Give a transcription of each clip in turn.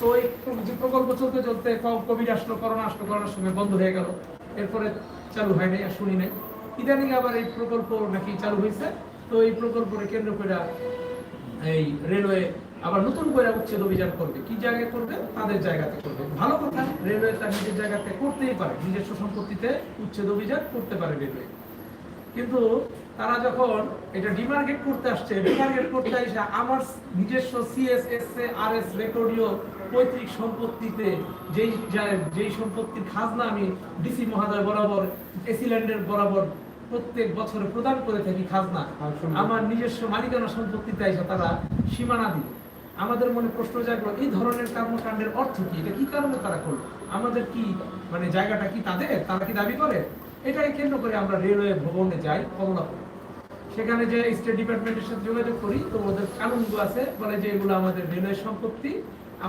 তো এই প্রকল্প চলতে চলতে কোভিড আসলো করোনা আসলো করোনার সময় বন্ধ হয়ে গেল। এরপরে চালু হয় নাই আর শুনি নাই। ইদানিং আবার এই প্রকল্প নাকি চালু হয়েছে। তো এই প্রকল্পকে কেন্দ্র করে এই রেলওয়ে আবার নতুন করে উচ্ছেদ অভিযান করবে। কি জায়গায় করবে? তাদের জায়গাতে করবে। ভালো কথা, রেলওয়ে তার নিজের জায়গাতে করতেই পারে। নিজস্ব সম্পত্তিতে উচ্ছেদ অভিযান করতে পারে রেলওয়ে। কিন্তু তারা যখন এটা ডিমার্কেট করতে আসছে ডিমার্কেট করতে এসে আমার নিজস্ব সিএসএস আর এস রেকর্ডীয় পৈতৃক সম্পত্তিতে যেই যেই সম্পত্তির খাজনা আমি ডিসি মহাদয় বরাবর এসিল্যান্ডের বরাবর প্রত্যেক বছরে প্রদান করে থাকি খাজনা। আমার নিজস্ব মালিকানা সম্পত্তিতে এসে তারা সীমানা দিল আমাদের মনে প্রশ্ন জাগলো এই ধরনের কর্মকাণ্ডের অর্থ কি? এটা কি কারণে তারা করল? আমাদের কি মানে জায়গাটা কি তাদের? তারা কি দাবি করে? এটাকে কেন্দ্র করে আমরা রেলওয়ে ভবনে যাই, কমলাপুর। সেখানে যে স্টেট ডিপার্টমেন্টের সাথে যোগাযোগ করি, তো ওদের কানুনগুলো আছে, বলে যে এগুলো আমাদের রেলওয়ে সম্পত্তি,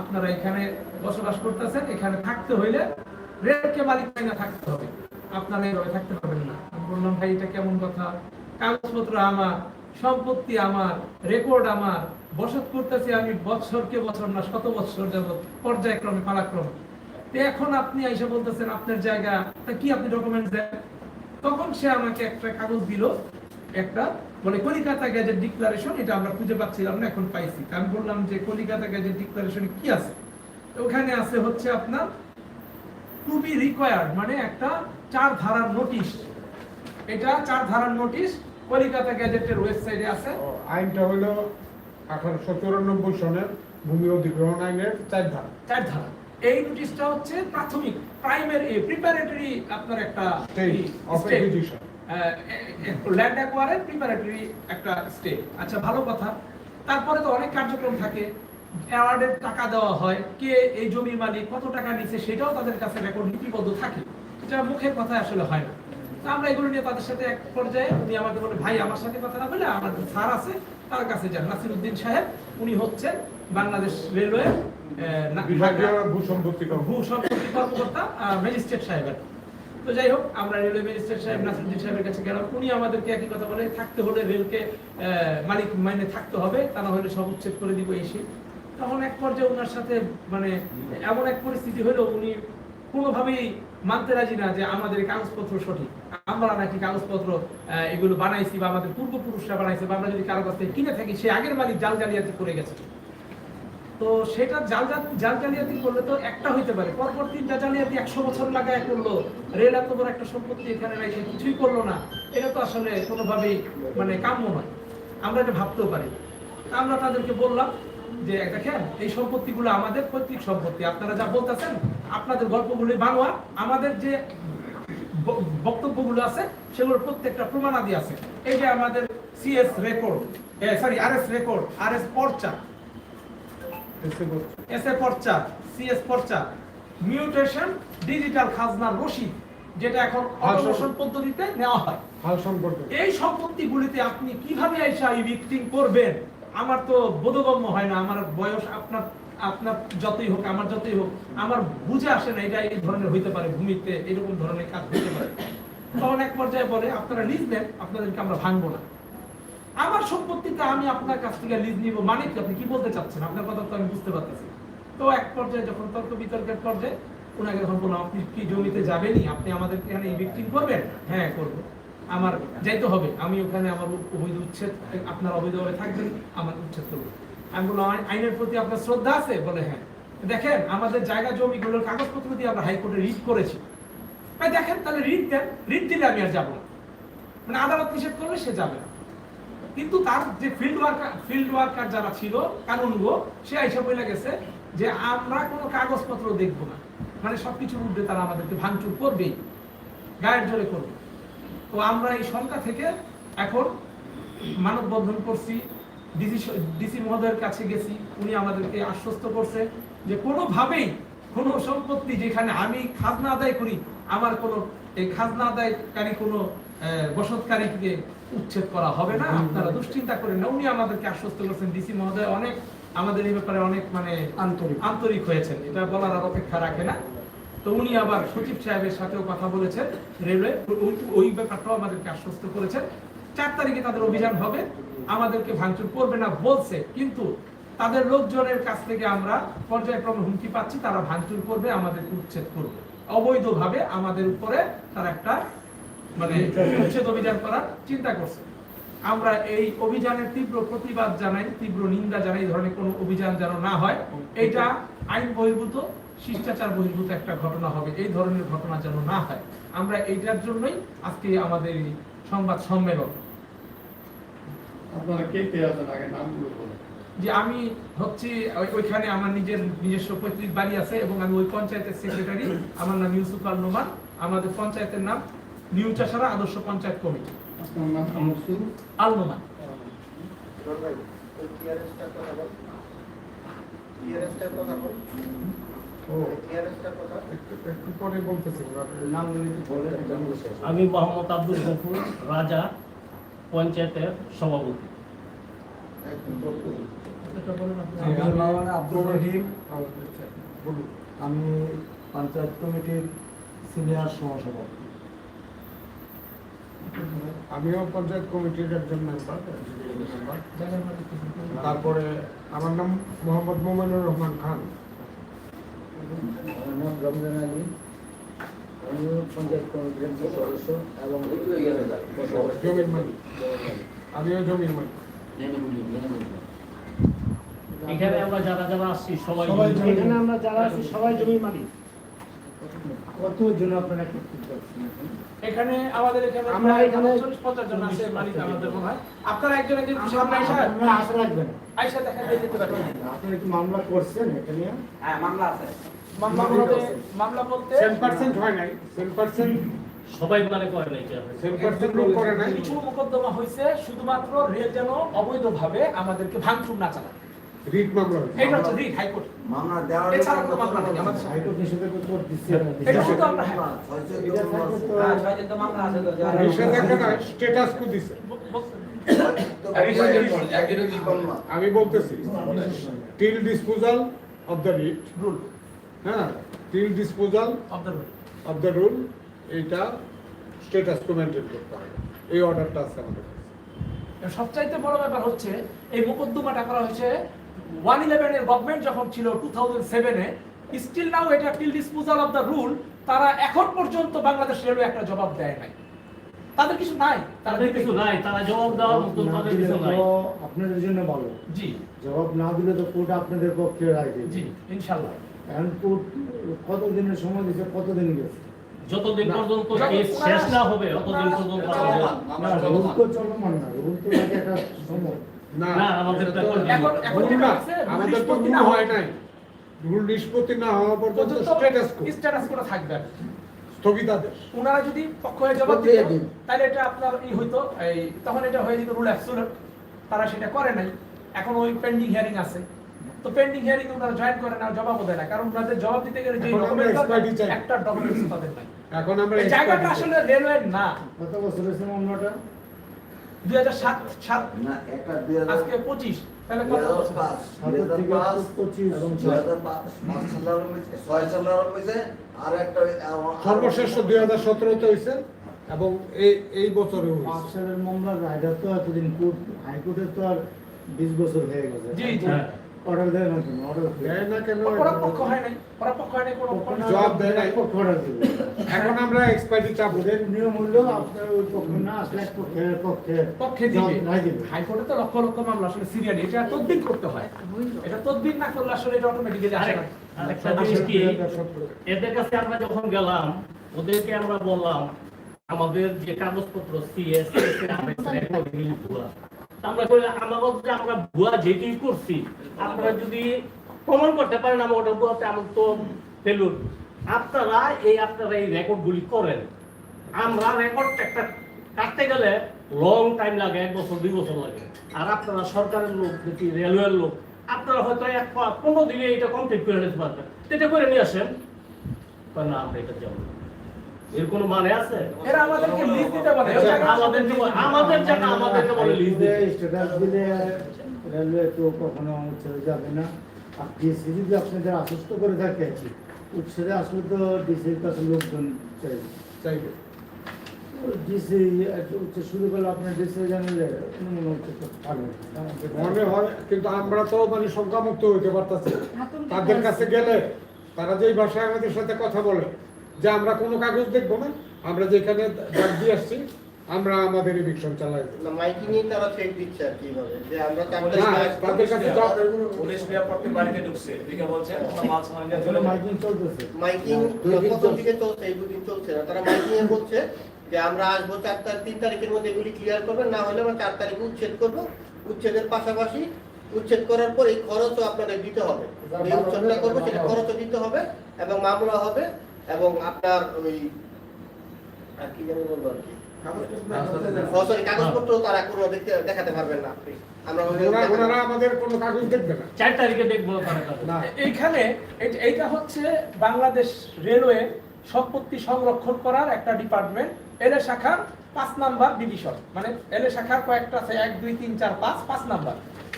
আপনারা এখানে বসবাস করতেছেন, এখানে থাকতে হইলে রেলকে মালিক না থাকতে হবে। আপনারা এভাবে থাকতে পারবেন না। আমি বললাম, ভাই, এটা কেমন কথা? কাগজপত্র আমার, সম্পত্তি আমার রেকর্ড আমার, বসত করতেছি আমি বছরকে বছর না, শত বছর যাবত পর্যায়ক্রমে, পালাক্রমে। এখন আপনি এসে বলতেছেন আপনার জায়গা তা কি আপনি ডকুমেন্টস দেন? তখন সে আমাকে একটা কাগজ দিল একটা বলে কলিকাতা গ্যাজেট ডিক্লারেশন এটা আমরা খুঁজে পাচ্ছিলাম না এখন পাইছি। আমি বললাম যে কলিকাতা গ্যাজেট ডিক্লারেশনে কি আছে? ওখানে আছে হচ্ছে আপনার টু বি রিকোয়ার্ড মানে একটা চার ধারার নোটিশ এটা চার ধারার নোটিশ কলিকাতা গ্যাজেটের ওয়েবসাইটে আছে। আইনটা হলো আঠারোশো চুরানব্বই সনের ভূমি অধিগ্রহণ আইনের চার ধারা। চার ধারা। এই নোটিশটা হচ্ছে প্রাথমিক প্রাইমারি প্রিপারেটরি আপনার একটা. ল্যান্ড অ্যাকোয়ারের প্রিপারেটরি একটা স্টেপ আচ্ছা ভালো কথা। তারপরে তো অনেক কার্যক্রম থাকে। অ্যাওয়ার্ডের টাকা দেওয়া হয়। কে এই জমির মালিক কত টাকা নিচ্ছে সেটাও তাদের কাছে রেকর্ড লিপিবদ্ধ থাকে। এটা মুখের কথা আসলে হয় না। তো আমরা এগুলো নিয়ে তাদের সাথে এক পর্যায়ে উনি আমাকে বলে ভাই আমার সাথে কথা না বলে আমার স্যার আছে তার কাছে যান। নাসিরুদ্দিন সাহেব উনি হচ্ছেন বাংলাদেশ রেলওয়ে ভূসম্পত্তি কর্ম ভূ সম্পত্তি কর্মকর্তা ম্যাজিস্ট্রেট সাহেবের। তো যাই হোক আমরা রেলওয়ে ম্যাজিস্ট্রেট সাহেব নাসিরুদ্দিন সাহেবের কাছে গেলাম। উনি আমাদেরকে একই কথা বলে থাকতে হলে রেলকে মালিক মাইনে থাকতে হবে তা না হলে সব উচ্ছেদ করে দিব এসে তখন এক পর্যায়ে ওনার সাথে মানে এমন এক পরিস্থিতি হলো উনি কোনোভাবেই মানতে রাজি না যে আমাদের কাগজপত্র সঠিক। আমরা নাকি কাগজপত্র এগুলো বানাইছি বা আমাদের পূর্বপুরুষরা বানাইছে বা আমরা যদি কারও কাছ থেকে কিনে থাকি সে আগের মালিক জাল জালিয়াতি করে গেছে। তো সেটা জাল জাল- জাল জালিয়াতি করলে তো একটা হইতে পারে। পরপর তিনটা জালিয়াতি একশো বছর লাগায় করল। রেল এত বড় একটা সম্পত্তি এখানে রেখে কিছুই করল না। এটা তো আসলে কোনোভাবেই মানে কাম্য নয়। আমরা এটা ভাবতেও পারি আমরা তাদেরকে বললাম যে, দেখেন, এই সম্পত্তিগুলো আমাদের পৈতৃক সম্পত্তি। আপনারা যা বলতেছেন, আপনাদের গল্পগুলি বানোয়া। আমাদের যে বক্তব্যগুলো আছে, সেগুলোর প্রত্যেকটা প্রমাণাদি আছে। এই যে আমাদের CS record sorry R S record R S পর্চা। S A পর্চা সিএস পর্চা মিউটেশন ডিজিটাল খাজনার রসিদ যেটা এখন অটোমেশন পদ্ধতিতে নেওয়া হয়। হাল সম্পর্কে এই সম্পত্তিগুলিতে আপনি কীভাবে এসে ইভিক্টিং করবেন? আমার তো বোধগম্য হয় না আমার বয়স আপনার আপনার যতই হোক আমার যতই হোক আমার বুঝে আসে না এটা এই ধরনের হইতে পারে ভূমিতে এরকম ধরনের কাজ হইতে পারে। তখন এক পর্যায়ে বলে আপনারা লিজ আপনাদেরকে আমরা ভাঙবো না। আমার সম্পত্তিতে আমি আপনার কাছ থেকে লিজ নিব মানে কি? আপনি কি বলতে চাচ্ছেন? আপনার কথা তো আমি বুঝতে পারতেছি। তো এক পর্যায়ে যখন তর্ক বিতর্কের পর্যায়ে ওনাকে যখন বললাম, আপনি কি জমিতে যাবেনই? আপনি আমাদেরকে এখানে ইভিক্টিং করবেন? হ্যাঁ করব। আমার যাইতে হবে, আমি ওখানে আমার অবৈধ উচ্ছেদ, আপনার অবৈধভাবে থাকবেন, আমার উচ্ছেদ করব। আমি বললাম আইনের প্রতি আপনার শ্রদ্ধা আছে? বলে হ্যাঁ। দেখেন, আমাদের জায়গা জমিগুলোর কাগজপত্র দিয়ে আমরা হাইকোর্টে রিট করেছি। দেখেন, তাহলে রিট দেন। রিট দিলে আমি আর যাব না। মানে আদালত নিষেধ করলে সে যাবে না। কিন্তু তার যে ফিল্ড ওয়ার্কার ফিল্ড ওয়ার্কার যারা ছিল কানুনগো সে আইসা বলে গেছে যে আমরা কোনো কাগজপত্র দেখব না। মানে সবকিছুর উর্ধে তারা আমাদেরকে ভাঙচুর করবেই, গায়ের জোরে করবে। তো আমরা এই সংখ্যা থেকে এখন মানববন্ধন করছি, ডিসি ডিসি মহোদয়ের কাছে গেছি, উনি আমাদেরকে আশ্বস্ত করছে যে কোনোভাবেই কোনো সম্পত্তি যেখানে আমি খাজনা আদায় করি, আমার কোনো এই খাজনা আদায়কারী কোনো বসতকারীকে উচ্ছেদ করা হবে না আপনারা দুশ্চিন্তা করেন না। উনি আমাদেরকে আশ্বস্ত করছেন। ডিসি মহোদয় অনেক আমাদের এই ব্যাপারে অনেক মানে আন্তরিক। আন্তরিক হয়েছেন। এটা বলার আর অপেক্ষা রাখে না। তো উনি আবার সচিব সাহেবের সাথেও কথা বলেছেন রেলওয়ে। ওই- ব্যাপারটাও আমাদেরকে আশ্বস্ত করেছেন। চার তারিখে তাদের অভিযান হবে। আমাদেরকে ভাঙচুর করবে না বলছে কিন্তু তাদের লোকজনের কাছ থেকে আমরা পর্যায়ক্রমে হুমকি পাচ্ছি। তারা ভাঙচুর করবে আমাদের উচ্ছেদ করবে। অবৈধভাবে আমাদের উপরে তারা একটা মানে উচ্ছেদ অভিযান করার চিন্তা করছে। আমরা এই অভিযানের তীব্র প্রতিবাদ জানাই তীব্র নিন্দা জানাই ধরনের কোনো অভিযান যেন না হয়। এটা আইন বহির্ভূত শিষ্টাচার বহির্ভূত একটা ঘটনা হবে এই ধরনের ঘটনা যেন না হয়। আমরা এইটার জন্যই আজকে আমাদের সংবাদ সম্মেলন। আপনারা কে কে আছেন আগে? নামগুলো বলুন। যে আমি হচ্ছে ওইখানে আমার নিজের নিজস্ব পৈতৃক বাড়ি আছে এবং আমি ওই পঞ্চায়েতের সেক্রেটারি আমার নাম ইউসুফ আল নোমান। আমাদের পঞ্চায়েতের নাম নিউ চাষারা আদর্শ পঞ্চায়েত কমিটি। আপনার নাম আমর শুরু আল নোমান ও একটু একটু পরে বলতেছি আমি মোহাম্মদ আব্দুল গফুর রাজা পঞ্চায়েতের সভাপতি। মানে আব্দুল রহিম। বলুন আমি পঞ্চায়েত কমিটির সিনিয়র সহসভাপতি আমিও পঞ্চায়েত কমিটির একজন মেম্বার? তারপরে আমার নাম মোহাম্মদ মোমেনুর রহমান খান। আমার নাম রমজান আলী। আমি পঞ্চায়েত কমিটির একজন সদস্য এবং জমির মালিক। আমিও জমির মালিক। এখানে আমরা যারা যারা আসছি সবাই এখানে আমরা যারা আছি সবাই জমির মালিক। কত জন আপনারা এখন? এখানে আমাদের এখানে আমরা এখানে- 50 জন আছে মালিক আমাদের মনে হয়। আপনারা একজন একজন সামনে আইসা আপনারা আশা রাখবেন। আইসা দেখা দিয়ে যেতে পারবেন আপনারা কি মামলা করছেন এটা নিয়ে মামলা বলতে মামলা বলতে সেন পার্সেন্ট হয় নাই। পার্সেন্ট সবাই মানে করে নাই এটা। সেন পার্সেন্ট লোক করে নাই। কিছু মোকদ্দমা হয়েছে শুধুমাত্র রেল যেন অবৈধভাবে আমাদেরকে ভাঙচুর না চালায় রিট মামলা। এইটা হচ্ছে রিট হাইকোর্ট। মামলা দেওয়ার এছাড়া কোনো মামলা নেই আমাদের হাইকোর্ট নিষেধাজ্ঞা তো দিচ্ছে এটা শুধু আমরা হ্যাঁ, এটা তো নিষেধাজ্ঞা স্ট্যাটাস কো দিছে। আমি বলতেছি till disposal of the writ rule হ্যাঁ till disposal of the rule of the rule এইটা স্ট্যাটাস কো মেনটেন করতে হবে। এই অর্ডারটা আছে আমাদের সবচাইতে বড় ব্যাপার হচ্ছে এই মোকদ্দমাটা করা হয়েছে ওয়ান ইলেভেনের গভর্নমেন্ট যখন ছিল টু থাউজেন্ড সেভেনে স্টিল নাও এটা till disposal of the rule তারা এখন পর্যন্ত বাংলাদেশ রেলওয়ে একটা জবাব দেয় নাই। তাদের কিছু নাই তাদের কিছু নাই তারা জবাব দেওয়ার মতন না তাদের কিছু নাই। আপনাদের জন্য ভালো। জি। জবাব না দিলে তো কোর্ট আপনাদের পক্ষে রায় দেবে। জি ইনশাল্লাহ এখন কোর্ট কতদিনের সময় দিচ্ছে কতদিন গেছে? যতদিন পর্যন্ত কেস শেষ না হবে ততদিন পর্যন্ত না রুল তো চলমান না রুল তো একটা সময়। না না, আমাদের এটা তো তো- এখন এখন রুল যেটা না, আছে, রুল আমাদের তো নিষ্পত্তি হয় নাই। রুল নিষ্পত্তি না হওয়া পর্যন্ত স্ট্যাটাস কো স্ট্যাটাস করে থাকবে। স্থগিতাদেশ। ওনারা যদি পক্ষ হয়ে জবাব দিয়ে দিন। তাহলে এটা আপনার ই হইতো এই তখন এটা হয়ে যেত রুল অ্যাবসোলুট তারা সেটা করে নাই। এখন ওই পেন্ডিং হিয়ারিং আছে। তো পেন্ডিং হিয়ারিং ওনারা জয়েন করে না জবাবও দেয় না। কারণ ওনাদের জবাব দিতে গেলে যে ডকুমেন্ট একটা ডকুমেন্টস তাদের নাই। এখন আমরা জায়গাটা আসলে রেলওয়ে না। কত বছর হয়েছে মামলাটা? দুই হাজার সাত সাত। আজকে পঁচিশ। তাহলে কত আর একটা আহ, দুই হাজার সতেরোতে হয়েছে এবং এই এই বছরে মামলার রায়টা তো এতদিন কোর্ট হাইকোর্টের তো আর বিশ বছর হয়ে গেছে। জি, জি। হ্যাঁ। অর্ডার দেয় না কেন? অর্ডার দেয়। না কেন? ওরা পক্ষ হয় নাই। ওরা পক্ষ হয় নাই কোনো জবাব দেয় নাই। অর্ডার দিবে। এখন আমরা এক্সপায়ারি চাপ ওদের নিয়ম হলো আপনার ওই পক্ষ না আসলে এক পক্ষের পক্ষে পক্ষে দিবে। হাইকোর্টে তো লক্ষ লক্ষ মামলা আসলে সিরিয়ালি এটা তদবির করতে হয়। এটা তদবির না করলে আসলে এটা অটোমেটিক্যালি আসে না। আরেকটা জিনিস কি? এদের কাছে আমরা যখন গেলাম ওদেরকে আমরা বললাম আমাদের যে কাগজপত্র সিএস আমরা কই আমাদের আমরা ভুয়া যেটি করছি, আপনারা যদি প্রমাণ করতে পারেন আমরা ওটা ভুয়াতে আমার তো ফেলুন। আপনারা এই আপনারা এই রেকর্ড গুলি করেন। আমরা রেকর্ড একটা কাটতে গেলে লং টাইম লাগে, এক বছর, দুই বছর লাগে। আর আপনারা সরকারের লোক দেখি রেলওয়ের লোক, আপনারা হয়তো এক পনেরো দিনে এটা কমপ্লিট করে নিতে পারবেন। এটা করে নিয়ে আসেন। না, আমরা এটা যাব। এর কোনো মানে আছে? এরা আমাদেরকে লিস্ট দিতে বলে। আচ্ছা, আমাদের আমাদের জায়গা আমাদেরকে বলে লিজ দিতে। স্ট্যাটাস দিলে রেলওয়ে তো কখনো ছেড়ে যাবে না। আর ডিসি যদি আপনাদের আশ্বস্ত করে থাকে উচ্ছেদে আসলে তো ডিসির কাছে লোকজন চাইবে। চাইবে। ডিসি শুরু করলে আপনার ডিসি জানালে মনে হচ্ছে তো মনে হয় কিন্তু আমরা তো মানে সংখ্যামুক্ত হইতে পারতেছি। তাদের কাছে গেলে তারা যেই ভাষায় আমাদের সাথে কথা বলে যে আমরা কোনো কাগজ দেখব না। আমরা যেখানে ডাক দিয়ে আসছি আমরা আমাদের ইভিকশন চালাই। না মাইকিং এ তারা চেক দিচ্ছে আর কীভাবে যে আমরা তাদের কাছে পুলিশ নিরাপত্তা বাড়িতে ঢুকছে। দিকে বলছে তোমরা মাল সামান নিয়ে চলে মাইকিং চলতেছে। মাইকিং প্রথম। দিকে এই দুদিন চলছে না। তারা মাইকিং এ বলছে যে আমরা আসব চার তারিখ তিন তারিখের মধ্যে এগুলি ক্লিয়ার না হলে আমরা চার তারিখে উচ্ছেদ করব। উচ্ছেদের পাশাপাশি উচ্ছেদ করার পর এই খরচও আপনাদের দিতে হবে। এই উচ্ছেদটা করব সেটা খরচও দিতে হবে এবং মামলা হবে। এবং আপনার ওই কি জানি বলব আর কি? ও, কাগজপত্র তারা কোনো দেখাতে পারবেন না আপনি। আমরা ওই- ওরা- ওনারা আমাদের কোনো কাগজ দেখবে না। চার তারিখে দেখব তারা কাগজ। না। এইখানে এইটা হচ্ছে বাংলাদেশ রেলওয়ে সম্পত্তি সংরক্ষণ করার একটা ডিপার্টমেন্ট এলে শাখার পাঁচ নাম্বার ডিভিশন মানে এলে শাখার কয়েকটা আছে এক দুই তিন চার পাঁচ পাঁচ নাম্বার।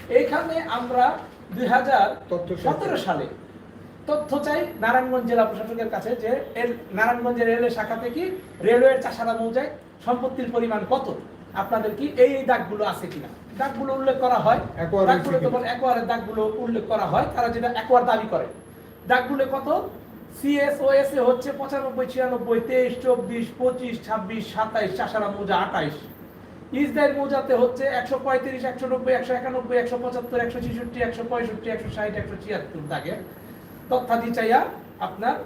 এইখানে আমরা দুই হাজার তথ্য সতেরো সালে তথ্য চাই নারায়ণগঞ্জ জেলা প্রশাসকের কাছে যে নারায়ণগঞ্জের রেলওয়ে শাখা থেকে রেলওয়ের চাষারা মৌজায় সম্পত্তির পরিমাণ কত? আপনাদের কি এই এই দাগগুলো আছে কিনা? দাগগুলো উল্লেখ করা হয়। দাগগুলো তখন একোয়ারের দাগগুলো উল্লেখ করা হয়। তারা যেটা একোয়ার দাবি করে। দাগগুলো কত? সিএস ও এস এ হচ্ছে পঁচানব্বই ছিয়ানব্বই তেইশ চব্বিশ পঁচিশ ছাব্বিশ সাতাইশ চাষারা মৌজা আঠাইশ। ইসরায়েল মৌজাতে হচ্ছে একশো পঁয়ত্রিশ একশো নব্বই একশো একানব্বই একশো পঁচাত্তর একশো ছেষট্টি একশো পঁয়ষট্টি একশো ষাট একশো ছিয়াত্তর দাগে। তথ্যাদি চাইয়া আপনার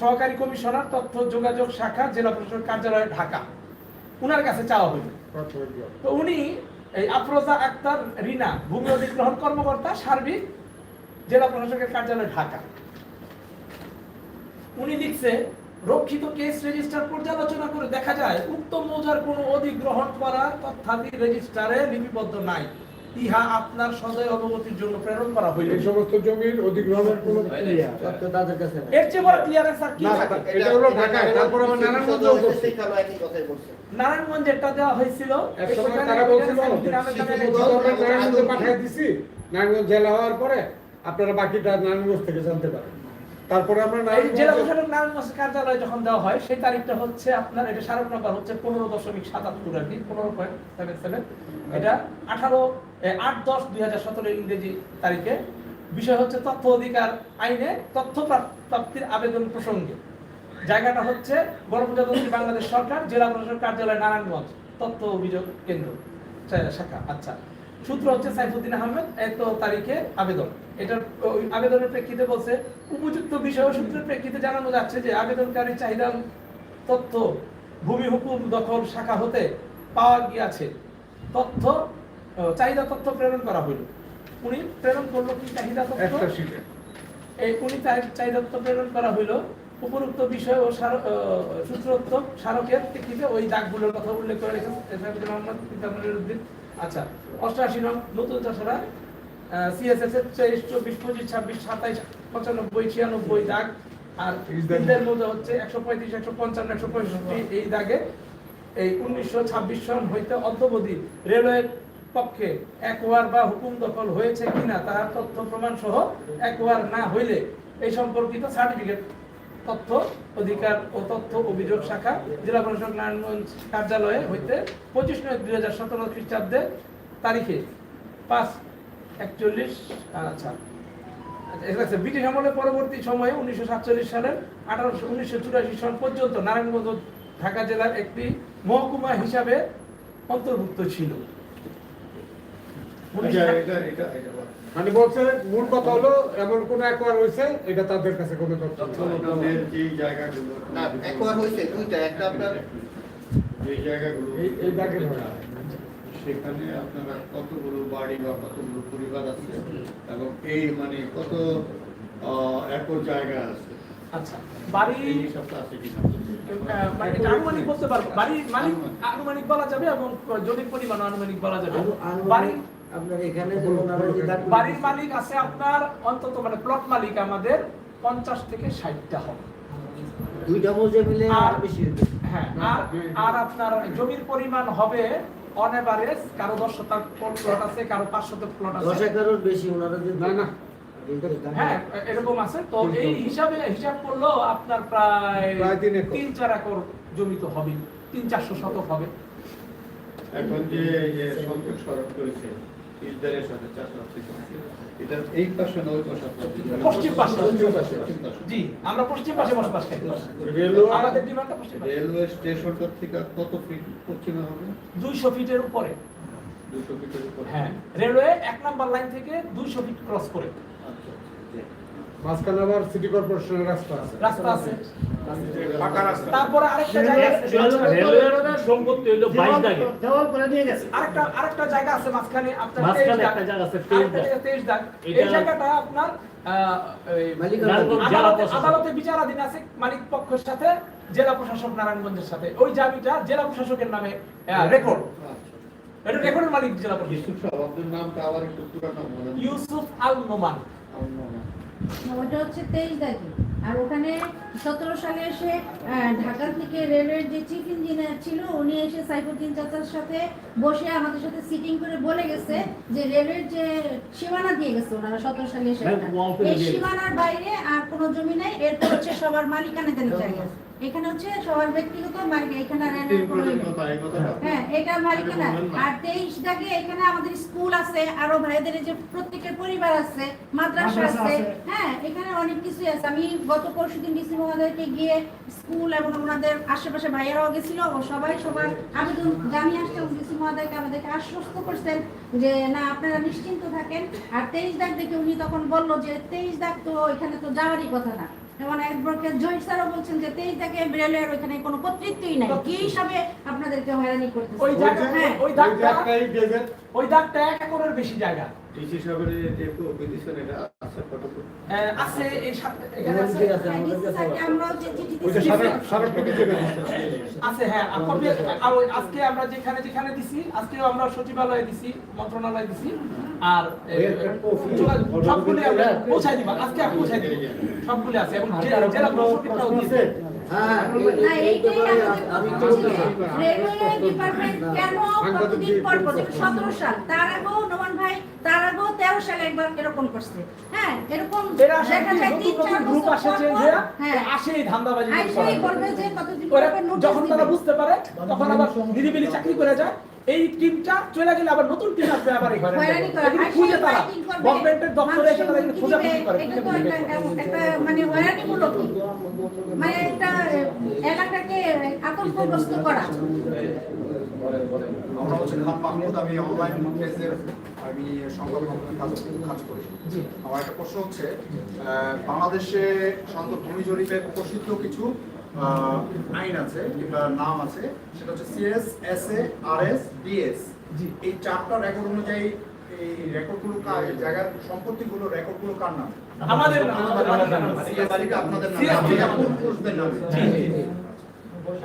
সহকারী কমিশনার, তথ্য যোগাযোগ শাখা, জেলা প্রশাসক কার্যালয়, ঢাকা। উনার কাছে চাওয়া হইল। তো উনি এই আফরোজা আক্তার রিনা, ভূমি অধিগ্রহণ কর্মকর্তা, সার্বিক জেলা প্রশাসকের কার্যালয়, ঢাকা। উনি লিখছে, রক্ষিত কেস রেজিস্টার পর্যালোচনা করে দেখা যায়, উক্ত মৌজার কোনো অধিগ্রহণ করার তথ্যাদি রেজিস্টারে লিপিবদ্ধ নাই। ইহা আপনার সদয় অবগতির জন্য প্রেরণ করা হইল। এই সমস্ত জমির অধিগ্রহণের কোনো তাদের কাছে এর চেয়ে বড় ক্লিয়ারেন্স আর কি এটা হলো ঢাকায়, তারপর নারায়ণগঞ্জেও করছে। বলছে। নারায়ণগঞ্জেরটা দেওয়া হয়েছিল। এক সময় তারা বলছিল আমরা নারায়ণগঞ্জে পাঠিয়ে দিছি নারায়ণগঞ্জ জেলা হওয়ার পরে আপনারা বাকিটা নারায়ণগঞ্জ থেকে জানতে পারেন। তারপরে আমরা জেলা নারায়ণগঞ্জ প্রশাসক নারায়ণগঞ্জ কার্যালয় যখন দেওয়া হয় সেই তারিখটা হচ্ছে আপনার এটা স্মারক নাম্বার হচ্ছে পনেরো দশমিক সাতাত্তর আর কি পনেরো পয়েন্ট সেভেন সেভেন এটা আঠারো আট দশ দুই হাজার সতেরো ইংরেজি তারিখে। বিষয় হচ্ছে তথ্য অধিকার আইনে তথ্য প্রাপ্তির আবেদন প্রসঙ্গে। জায়গাটা হচ্ছে গণপ্রজাতন্ত্রী বাংলাদেশ সরকার, জেলা প্রশাসক কার্যালয়, নারায়ণগঞ্জ, তথ্য অভিযোগ কেন্দ্র শাখা। আচ্ছা সূত্র হচ্ছে সাইফুদ্দিন আহমেদ, এত তারিখে আবেদন। এটার ওই আবেদনের প্রেক্ষিতে বলছে, উপযুক্ত বিষয় সূত্রের প্রেক্ষিতে জানানো যাচ্ছে যে আবেদনকারী চাহিদা তথ্য, ভূমি হুকুম দখল শাখা হতে পাওয়া গিয়াছে। তথ্য চাহিদা তথ্য প্রেরণ করা হইল। উনি প্রেরণ করল কি চাহিদা তথ্য? এই উনি চাহিদা তথ্য প্রেরণ করা হইল উপরোক্ত বিষয় ও সূত্রোক্ত স্মারকের প্রেক্ষিতে ওই দাগগুলোর কথা উল্লেখ করে রেখেছেন। মোহাম্মদ পিতামনির উদ্দিন আচ্ছা অষ্টআশি নং নতুন চাষারা সিএসএস এর তেইশ চব্বিশ পঁচিশ ছাব্বিশ সাতাইশ পঁচানব্বই ছিয়ানব্বই দাগ আর ইসদের মধ্যে হচ্ছে একশো পঁয়ত্রিশ একশো পঞ্চান্ন একশো পঁয়ষট্টি এই দাগে এই উনিশশো ছাব্বিশ সন হইতে অদ্যবধি রেলওয়ের পক্ষে একোয়ার বা হুকুম দখল হয়েছে কিনা তাহার তথ্য প্রমাণ সহ একোয়ার না হইলে এই সম্পর্কিত সার্টিফিকেট তথ্য অধিকার ও তথ্য অভিযোগ শাখা জেলা প্রশাসক নারায়ণগঞ্জ কার্যালয়ে হইতে পঁচিশ নয় দুই হাজার সতেরো খ্রিস্টাব্দে তারিখে পাঁচ একচল্লিশ আচ্ছা আচ্ছা, এখানে ব্রিটিশ আমলের পরবর্তী সময়ে উনিশশো সাতচল্লিশ সালের আঠারোশো উনিশশো চুরাশি সন পর্যন্ত নারায়ণগঞ্জ ঢাকা জেলার একটি মহকুমা হিসাবে অন্তর্ভুক্ত ছিল আচ্ছা, এটা এটা এটা বল। মানে বলছে মূল কথা হলো এমন কোন একবার হয়েছে এটা তাদের কাছে কোনো তথ্য না একবার হয়েছে দুইটা একটা আপনার জায়গাগুলো এই দাগের সেখানে আপনারা কতগুলো বাড়ি বা কতগুলো পরিবার আছে এবং এই মানে কত আহ, একর জায়গা আছে? আচ্ছা বাড়ি মানে আনুমানিক বলতে পারব। বাড়ির মালিক আনুমানিক। বলা যাবে এবং জমির পরিমাণ আনুমানিক বলা যাবে। বাড়ি আপনার এখানে বাড়ির মালিক আছে আপনার অন্তত মানে প্লট মালিক আমাদের পঞ্চাশ থেকে ষাটটা হবে। দুইটা মৌজা মিলে আর- বেশি হ্যাঁ আর আর আপনার জমির পরিমাণ হবে অন এভারেজ কারও দশ শতাংশ প্লট আছে কারও পাঁচ শতক প্লট দশ আছে এগারোর বেশি ওনারা না, না। হ্যাঁ এরকম আছে। তো এই হিসাবে হিসাব করলেও আপনার প্রায় প্রায় তিন একর। চার একর জমি তো হবে তিন চারশো শতক হবে। এখন যে যে সংযোগ সড়ক করেছে ইসরায়েলের সাথে এটা এই পাশে না ওই পাশে পশ্চিম পাশে। পশ্চিম পাশে। পশ্চিম পাশে। জি আমরা পশ্চিম পাশে বসবাস করি। রেলওয়ে আমাদের ডিমান্ডটা পশ্চিম রেলওয়ে স্টেশনটার থেকে কত ফিট পশ্চিমে হবে? দুইশো ফিটের উপরে। দুশো ফিটের উপর। হ্যাঁ রেলওয়ে এক নাম্বার লাইন থেকে দুইশো ফিট ক্রস করে। মাঝখানে আবার সিটি কর্পোরেশনের রাস্তা আছে। রাস্তা আছে। তারপরে আরেকটা জায়গা আছে সম্পত্তি হইল বাইশ দাগে। দেওয়াল করে দিয়ে গেছে। আরেকটা আরেকটা জায়গা আছে মাঝখানে আপনার মাঝখানে একটা জায়গা আছে, 23 দাগ। জায়গা 23 দাগ। এই জায়গাটা আপনার আহ, এই নারায়ণগঞ্জ জেলা আদালতে বিচারাধীন আছে মালিক পক্ষের সাথে জেলা প্রশাসক নারায়ণগঞ্জের সাথে। ওই জামিটা জেলা প্রশাসকের নামে রেকর্ড এটা রেকর্ডের মালিক জেলা প্রশাসক। ইউসুফ নামটা আবার একটু পুরো নাম বলেন। ইউসুফ আল নোমান। ওটা হচ্ছে তেইশ তারিখে আর ওখানে সতেরো সালে এসে ঢাকা থেকে রেলওয়ের যে চিফ ইঞ্জিনিয়ার ছিল উনি এসে সাইফুদ্দিন চাচার সাথে বসে আমাদের সাথে সিটিং করে বলে গেছে যে রেলওয়ের যে সীমানা দিয়ে গেছে ওনারা সতেরো সালে এসে এই সীমানার বাইরে আর কোনো জমি নাই এরপর হচ্ছে সবার মালিকানাধীন জায়গা। এখানে হচ্ছে সবার ব্যক্তিগত মালিক এখানে হ্যাঁ এটা মালিকানা। আর তেইশ দাগে এখানে আমাদের স্কুল আছে আরও ভাইদের যে প্রত্যেকের পরিবার আছে মাদ্রাসা আছে। আছে। হ্যাঁ এখানে অনেক কিছু আছে। আমি গত পরশু দিন ডিসি মহোদয়কে গিয়ে স্কুল এবং ওনাদের আশেপাশে ভাইয়ারাও গেছিল ও সবাই সবার আবেদন জানিয়ে আসতে ডিসি মহোদয়কে আমাদেরকে আশ্বস্ত করছেন যে না আপনারা নিশ্চিন্ত থাকেন। আর তেইশ দাগ দেখে উনি তখন বলল যে তেইশ দাগ তো এখানে তো যাওয়ারই কথা না। যেমন অ্যাডভোকেট জহির স্যারও বলছেন যে তেইশ থেকে রেলওয়ের ওইখানে কোনো কর্তৃত্বই নাই। কি হিসাবে আপনাদেরকে হয়রানি করতে ওই জায়গা হ্যাঁ। ওই ওই দাগটা ওই দাগটা এক একরের বেশি জায়গা। ডিসি সাহেবের যে পিটিশন এটা আছে কতটুকু? আছে এই সাথে এখানে আছে। হ্যাঁ, যে চিঠি আছে হ্যাঁ কপি আর আজকে আমরা যেখানে যেখানে দিছি আজকেও আমরা সচিবালয়ে দিছি মন্ত্রণালয়ে দিছি আর সবগুলি আমরা পৌঁছাই দিব আজকে পৌঁছাই দিব। সবগুলি আছে এবং জেলা জেলা প্রশাসনটাও দিছে যখন তারা বুঝতে পারে তখন আবার নিরিবিলি চাকরি করে যায়। এই টিমটা চলে গেলে আবার নতুন টিম আসবে আবার এই ঘরে। খুঁজে তারা গভর্নমেন্টের দপ্তরে এসে মানুষের খোঁজাখুঁজি দিবে, করে। মানে হয়রানিমূলক মানে একটা এলাকাকে আতঙ্কগ্রস্ত করা। আমরা হচ্ছে খান মাহমুদ আমি অনলাইন পেজের আমি সংবাদ মাধ্যমে কাজ কাজ করি। আমার একটা প্রশ্ন হচ্ছে আহ, বাংলাদেশে সাধারণত ভূমি জরিপের প্রসিদ্ধ কিছু আইন আছে কিংবা নাম আছে সেটা হচ্ছে CS S A R S DS G. এই চারটা রেকর্ড অনুযায়ী এই রেকর্ডগুলো কার এই জায়গার সম্পত্তিগুলো রেকর্ডগুলো কার নাম? আমাদের আমাদের নাম। আপনাদের নাম।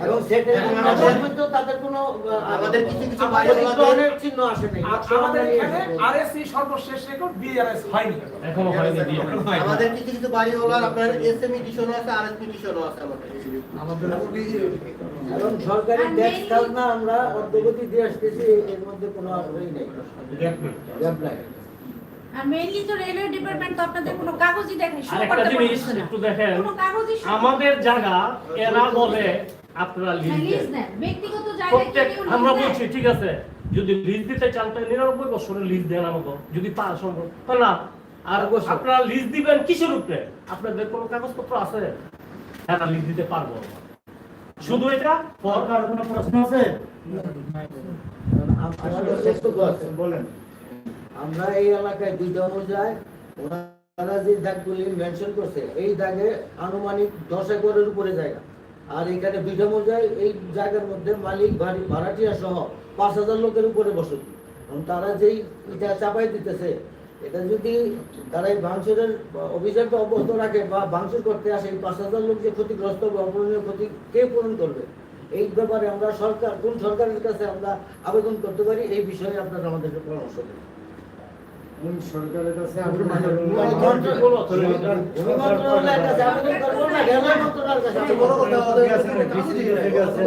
এবং সেটা তাদের কোনো আমাদের কিছু কিছু আমাদের চিহ্ন আসে নাই। আমাদের এখানে আরএসসি সর্বশেষ রেকর্ড বিআরএস হয়নি। এখনও হয়নি দিয়ে এখনও হয়নি। আমাদের কিছু কিছু বাড়িওয়ালার আপনার এসএমই ডিশনও আছে আর এসপি আছে আমাদের। এবং সরকারি ট্যাক্স খাজনা আমরা অর্ধগতি দিয়ে আসতেছি এর মধ্যে কোনো আগ্রহী নেই। গ্যাপ নাই। আর মেইনলি তো রেলওয়ে ডিপার্টমেন্ট তো আপনাদের কোনো কাগজই দেখেনি show আরেকটা করতে জিনিস পারতেছে না। একটু দেখেন কোনো কাগজই show আমাদের জায়গা এরা বলে আপনারা হ্যাঁ, লিজ লিজ দেন। ব্যক্তিগত জায়গায় আমরা বলছি ঠিক আছে যদি লিজ দিতে চান তাহলে নিরানব্বই বছরের লিজ দেন আমাকে। যদি তা সম্ভব তো না। আর আপনারা লিজ দিবেন কিসের উপরে? আপনাদের কোনো কাগজপত্র আছে? হ্যাঁ লিজ দিতে পারব শুধু এটা? সরকার কোনো প্রশ্ন আছে? আছে বলেন। আমরা এই এলাকায় দুইটা অনুযায়ী ওনারা যে দাগগুলি মেনশন করছে এই দাগে আনুমানিক দশ একরের উপরে জায়গা। আর এখানে দুইটা অনুযায়ী এই জায়গার মধ্যে মালিক বাড়ি ভাড়াটিয়া সহ পাঁচ হাজার লোকের উপরে বসতি। তারা যেই এটা চাপাই দিতেছে, এটা যদি তারা এই ভাঙচুরের অভিযানটা অব্যাহত রাখে বা ভাঙচুর করতে আসে, এই পাঁচ হাজার লোক যে ক্ষতিগ্রস্ত হবে অপূরণীয় ক্ষতি কে পূরণ করবে? এই ব্যাপারে আমরা সরকার, কোন সরকারের কাছে আমরা আবেদন করতে পারি, এই বিষয়ে আপনারা আমাদেরকে পরামর্শ দেন সরকারের কাছে ভূমি মন্ত্রণালয়ের কাছে আবেদন করব না রেলওয়ে মন্ত্রণালয়ের কাছে আবেদন করব। ডিসির কাছে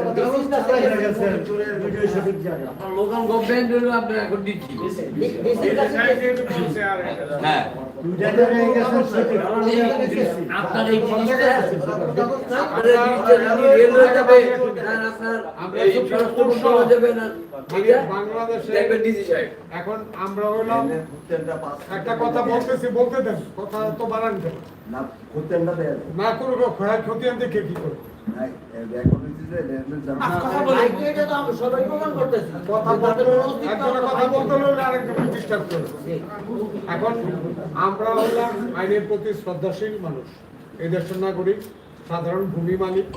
লোকাল গভর্নমেন্ট হলো আপনার এখন দিচ্ছি হ্যাঁ আপনার এই জিনিসটা রেলওয়ে যাবে আপনার স্বরাষ্ট্র যাবে না বাংলাদেশে এখন আমরা একটা কথা বলতেছি বলতে দেন কথা তো বাড়ান না দেয় না কোনো ক্ষতি দেখে কি করব? এখন আমরা হলাম আইনের প্রতি শ্রদ্ধাশীল মানুষ। এই দেশের নাগরিক সাধারণ ভূমি মালিক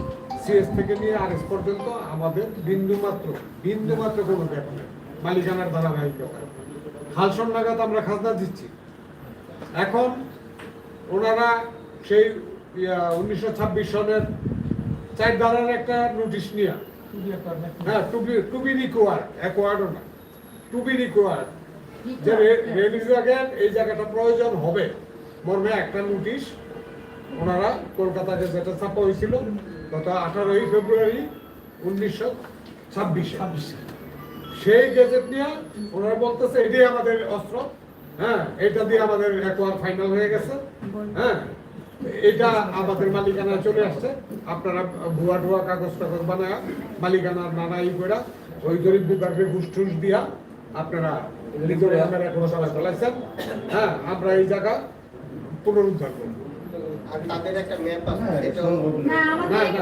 সিএস থেকে নিয়ে আর এস পর্যন্ত আমাদের বিন্দু মাত্র বিন্দু মাত্র কোনো ব্যাপার মালিকানার ধারাবাহিকতা। হালসন নাগাদ আমরা খাজনা দিচ্ছি। এখন ওনারা সেই উনিশশো ছাব্বিশ সনের চার ধারার একটা নোটিশ নিয়ে। হ্যাঁ to be to be required অ্যাকোয়ার্ডও না। টু বি রিকোয়ার্ড যে রে- রেল এই জায়গাটা প্রয়োজন হবে। মর্মে একটা নোটিশ ওনারা কলকাতা যেটা ছাপা হয়েছিল গত আঠারোই ফেব্রুয়ারি উনিশশো ছাব্বিশে। সেই গেজেট নিয়ে ওনারা বলতেছে এটাই আমাদের অস্ত্র। হ্যাঁ এটা দিয়ে আমাদের একবার ফাইনাল হয়ে গেছে। হ্যাঁ এটা আমাদের মালিকানা চলে আসছে। আপনারা ভুয়া ভুয়া কাগজ টাগজ বানায় মালিকানার নানা ই করে ওই গরিব বিভাগে ঘুষ ঠুস দিয়া আপনারা নামের এখন সবাই চলাইছেন হ্যাঁ আমরা এই জায়গা পুনরুদ্ধার করব। একটা ম্যাপ আছে সেটাও না আমাদের না এটা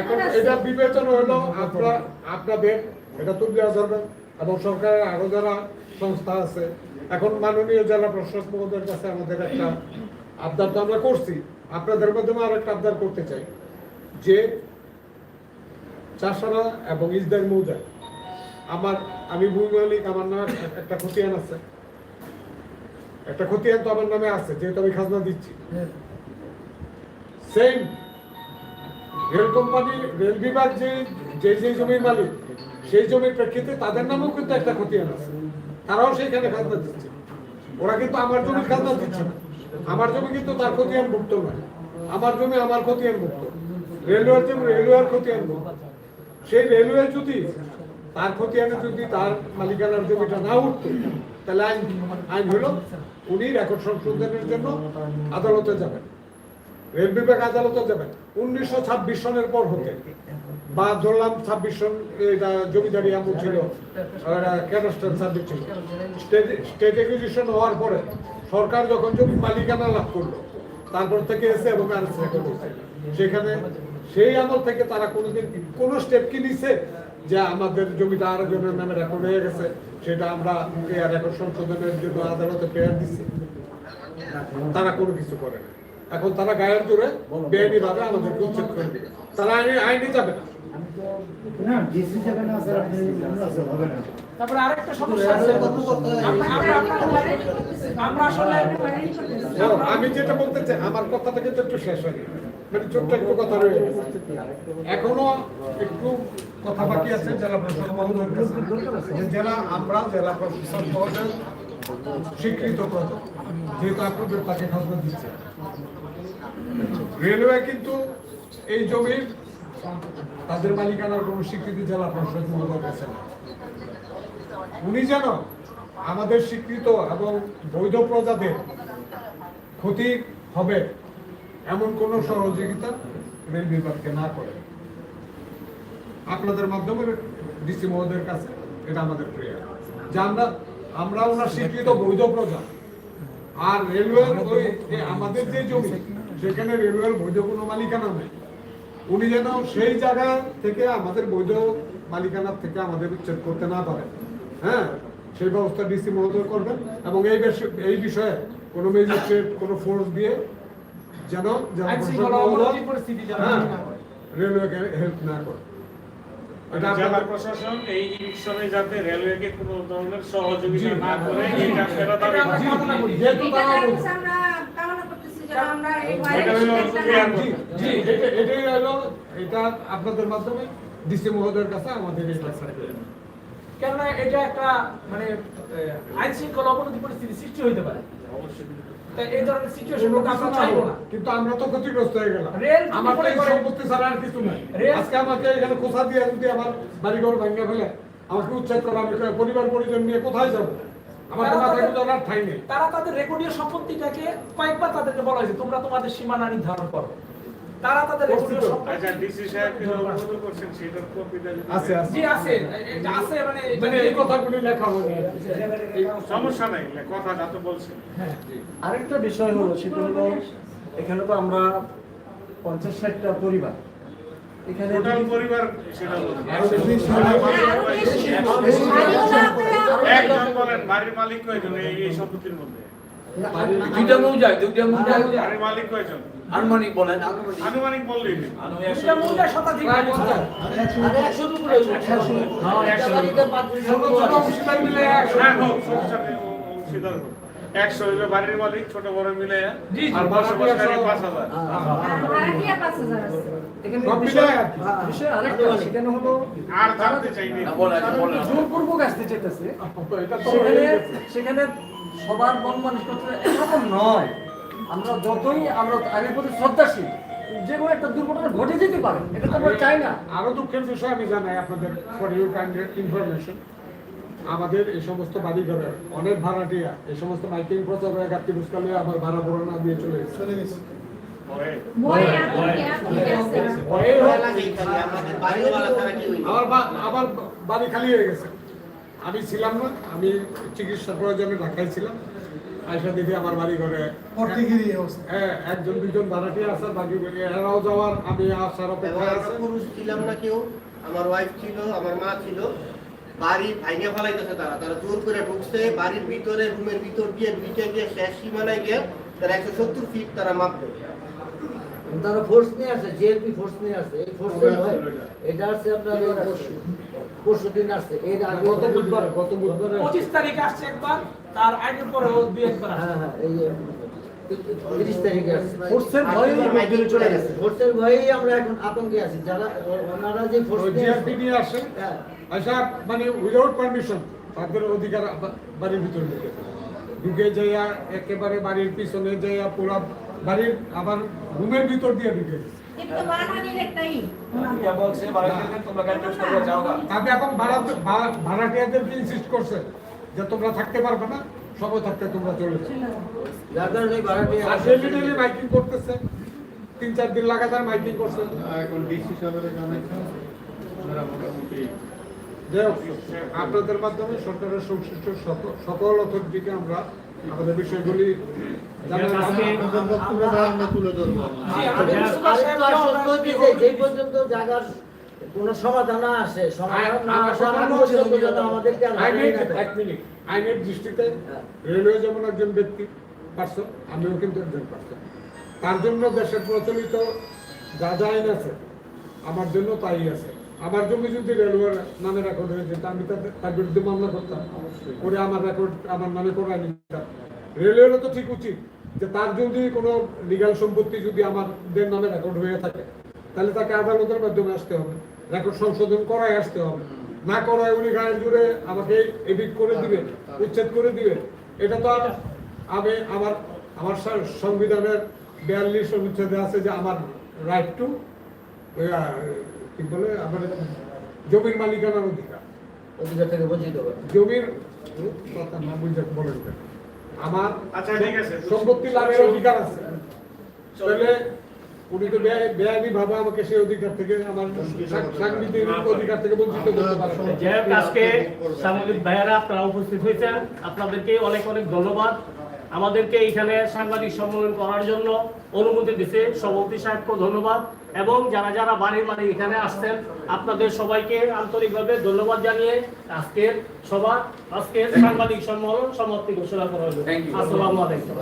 এখন এটা বিবেচনা হলো আপনারা আপনাদের এটা তুলে ধরবেন। এবং সরকারের আরও যারা সংস্থা আছে এখন মাননীয় জেলা প্রশাসক মহোদয়ের কাছে আমাদের একটা আবদার তো আমরা করছি। আপনাদের মাধ্যমে আর একটা আবদার করতে চাই যে চাষারা এবং ইসদার মৌজা আমার আমি ভূমি মালিক আমার নামে একটা খতিয়ান আছে। একটা খতিয়ান তো আমার নামে আছে যেহেতু আমি খাজনা দিচ্ছি। সেম রেল কোম্পানি রেল বিভাগ যে যে যে জমির মালিক সেই জমির প্রেক্ষিতে তাদের নামেও কিন্তু একটা খতিয়ান আছে। তারাও সেইখানে খাজনা দিচ্ছে। ওরা কিন্তু আমার জমি খাজনা দিচ্ছে না। আমার জমি কিন্তু তার খতিয়ান মুক্ত নয়। আমার জমি আমার খতিয়ান মুক্ত রেলওয়ের জমি রেলওয়ের খতিয়ান মুক্ত সেই রেলওয়ে যদি তার খতিয়ানে যদি তার মালিকানার জমিটা না উঠতো, তাহলে আইন আইন হলো উনি রেকর্ড সংশোধনের জন্য আদালতে যাবেন। রেল বিভাগ আদালতে যাবেন। উনিশশো ছাব্বিশ সনের পর হতে। বা ধরলাম ছাব্বিশ সন, এটা জমিদারি আমল ছিল ক্যাডাস্টার সাবজেক্ট ছিল। স্টেট একুইজিশন হওয়ার পরে সরকার যখন জমি মালিকানা লাভ করল, তারপর থেকে এসে এবং আর সেখানে সেই আমল থেকে তারা কোনোদিন কোনো স্টেপ কি নিছে? যে আমাদের জমিটা আরেকজনের নামে রেকর্ড হয়ে গেছে, সেটা আমরা রেকর্ড সংশোধনের জন্য আদালতে প্রেয়ার দিচ্ছি তারা কোনো কিছু করে না। এখন তারা গায়ের জোরে বেআইনি ভাবে আমাদেরকে উচ্ছেদ করে দিবে। তারা আইনে আইনে যাবে না। তারপরে আরেকটা সমস্যা আছে। আমি যেটা বলতে চাই, আমার কথাটা কিন্তু একটু শেষ হয়নি। মানে একটু কথা এখনও একটু কথা বাকি আছে, জেলা মহোদয়ের জেলা, আমরা জেলা প্রশাসক মহোদয় স্বীকৃত করব যেহেতু আপনাদের তাকে দিচ্ছে। রেলওয়ে কিন্তু এই জমির তাদের মালিকানার কোনো স্বীকৃতি জেলা প্রশাসক মহোদয়ের কাছে না উনি যেন আমাদের স্বীকৃত এবং বৈধ প্রজাদের ক্ষতি হবে এমন কোন সহযোগিতা রেল বিভাগকে না করে। আপনাদের মাধ্যমে ডিসি মহোদয়ের কাছে এটা আমাদের প্রেয়ার যে আমরা আমরা ওনার স্বীকৃত বৈধ প্রজা। আর রেলওয়ের ওই আমাদের যে জমি সেখানে রেলওয়ের বৈধ কোনো মালিকানা নেই। উনি যেন সেই জায়গা থেকে আমাদের বৈধ মালিকানার থেকে আমাদের উচ্ছেদ করতে না পারেন। হ্যাঁ সেই ব্যবস্থা ডিসি মহোদয় করবেন এবং এই এই বিষয়ে কোনো ম্যাজিস্ট্রেট কোনো ফোর্স দিয়ে যেন হ্যাঁ। রেলওয়েকে হেল্প না করে। এটা জেলা প্রশাসন এই ইলেকশনে যাতে রেলওয়েকে কোনো ধরনের সহযোগিতা না করে এটা। যেহেতু তারা আপনাদের মাধ্যমে ডিসি মহোদয়ের কাছে আমাদের এই কাজটা কেননা এটা একটা মানে আইন শৃঙ্খলা অবনতি পরিস্থিতি সৃষ্টি হইতে পারে। এই ধরনের সিচুয়েশন আমরা চাইব না। কিন্তু আমরা তো ক্ষতিগ্রস্ত হয়ে গেলাম। আমার তো এই করে- সম্পত্তি ছাড়া আর কিছু নাই। আজকে আমাকে এখানে কোথা দিয়ে যদি আমার বাড়িঘর ফেলে আমাকে উচ্ছেদ করা আমি পরিবার পরিজন নিয়ে কোথায় যাব? আমার তারা তাদের রেকর্ডীয় সম্পত্তিটাকে কয়েকবার তাদেরকে বলা হয়েছে তোমরা তোমাদের সীমানা নির্ধারণ করো। তারা তাদের রেকর্ডীয় করছি তো। সম্পত্তি আচ্ছা ডিসি সাহেবকে যে অবগত করছেন? সেটার কপিটা আছে আছে। আছে। আছে মানে মানে এই কথাগুলি লেখা হবে সমস্যা নাই কথা তো বলছেন। হ্যাঁ। আরেকটা বিষয় হলো সেটা হলো এখানে তো আমরা পঞ্চাশ ষাটটা পরিবার। এখানে পরিবার সেটা বলুন। একজন বাড়ির মালিক কয়জন এই সম্পত্তির মধ্যে। দুইটা মৌজায় দুইটা মৌজায় বাড়ির মালিক কয়জন আনুমানিক বলেন। আনুমানিক মানুষ। একশো। একশো হ্যাঁ হইল বাড়ির মালিক ছোট বড় মিলে জি। আর বসবাসকারী পাঁচ হাজার আর জানতে চাইনি। জোরপূর্বক আসতে তো সেখানে হয়ে সবার মন মানসিকতা একরকম নয়। আমরা যতই আমরা আগের প্রতি শ্রদ্ধাশীল যে কোনো একটা দুর্ঘটনা ঘটে যেতে পারে এটা তো আমরা চাই না। আরও দুঃখের বিষয় আমি জানাই আপনাদের ফর ইউ কাইন্ড ইনফরমেশন আমাদের এই সমস্ত বাড়ি ঘরে অনেক ভাড়াটিয়া এই সমস্ত মাইকিং প্রচার হয়ে বুঝকালে আমার ভাড়া বড় না দিয়ে চলে। আমার আমার বাড়ি খালি হয়ে গেছে। আমি ছিলাম না আমি চিকিৎসা প্রয়োজনে ঢাকায় ছিলাম। আইসা দেখি আমার বাড়ি ঘরে। হ্যাঁ একজন দুজন ভাড়াটিয়া আছে বাকি এরাও যাওয়ার আমি আসার আমরা আছে। পুরুষ ছিলাম না কেউ আমার ওয়াইফ ছিল আমার মা ছিল। বাড়ি ভাইঙে ফেলাইতেছে তারা। তারা জোর করে ঢুকছে বাড়ির ভিতরে রুমের ভিতর দিয়ে ঢুকে গিয়ে শেষ সীমানায় গিয়ে তারা একশো সত্তর ফিট তারা মাপবে। তারা ফোর্স নিয়ে আসে জিএলপি ফোর্স নিয়ে আসে। এই ফোর্সের ভয় এটা আসছে আপনার পরশু দিন আসছে। এর আগে গত বুধবার গত বুধবারে। পঁচিশ তারিখে আসছে একবার তার আগের পরে দুই একবার হ্যাঁ হ্যাঁ এই তিরিশ তারিখে আসছে। ফোর্সের ভয়েই চলে গেছে। ফোর্সের ভয়েই আমরা এখন আতঙ্কে আছি। যারা ওনারা যে ফোর্স জিআরপি নিয়ে আসে হ্যাঁ। আচ্ছা মানে উইদাউট পারমিশন তাদের অধিকার বাড়ির ভিতরে ঢুকে ঢুকে যাইয়া একেবারে বাড়ির পিছনে যাইয়া পুরা বাড়ির আবার রুমের ভিতর দিয়ে ঢুকে গেছে। এখন ইনসিস্ট যে তোমরা থাকতে পারবে না সবাই থাকতে তোমরা চলে মাইকিং করতেছে। তিন চার দিন লাগাতার মাইকিং করছে। এখন ডিসি সাহেবের মোটামুটি যাই হোক, আপনাদের মাধ্যমে সরকারের সংশ্লিষ্ট সকল- সকল অথরিটিকে আমরা আমাদের বিষয়গুলি পর্যন্ত জায়গার কোনো সমাধান আসে সমাধান না আমাদেরকে। এক মিনিট আইনের দৃষ্টিতে রেলওয়ে যেমন একজন ব্যক্তি পার্সন আমিও কিন্তু একজন পার্সন। তার জন্য দেশের প্রচলিত যা যা আইন আছে আমার জন্য তাই আছে। আমার জমি যদি রেলওয়ের নামে রেকর্ড হয়েছে আমি তার বিরুদ্ধে মামলা করতাম। করে আমার রেকর্ড আমার নামে করে রেলওয়েরও তো ঠিক উচিত যে তার যদি কোনো লিগাল সম্পত্তি যদি আমাদের নামে রেকর্ড হয়ে থাকে তাহলে তাকে আদালতের মাধ্যমে আসতে হবে। রেকর্ড সংশোধন করায় আসতে হবে। না করায় উনি গায়ের জুড়ে আমাকে এডিট করে দিবে উচ্ছেদ করে দিবে। এটা তো আর আমি আমার আমার সংবিধানের বিয়াল্লিশ অনুচ্ছেদে আছে যে আমার রাইট টু কি বলে আমার জমির মালিকানার অধিকার। অধিকার থেকে বঞ্চিত জমির কথা না বুঝে বলেন আমার আচ্ছা, ঠিক আছে। সম্পত্তি লাভের অধিকার আছে। তাহলে উনি তো বেআইনি ভাবে আমাকে সেই অধিকার থেকে আমার সাংবিধানিক অধিকার থেকে বঞ্চিত করতে পারেন আজকে সাংবাদিক ভাইয়েরা আপনারা উপস্থিত হয়েছেন। আপনাদেরকে অনেক অনেক ধন্যবাদ। আমাদেরকে এখানে সাংবাদিক সম্মেলন করার জন্য অনুমতি দিতে সভাপতি সাহেবকে ধন্যবাদ। এবং যারা যারা বাড়ির মানে এখানে আসছেন আপনাদের সবাইকে আন্তরিকভাবে ধন্যবাদ জানিয়ে আজকের সবার আজকের সাংবাদিক সম্মেলন সমাপ্তি ঘোষণা করা হলো আসসালামু আলাইকুম।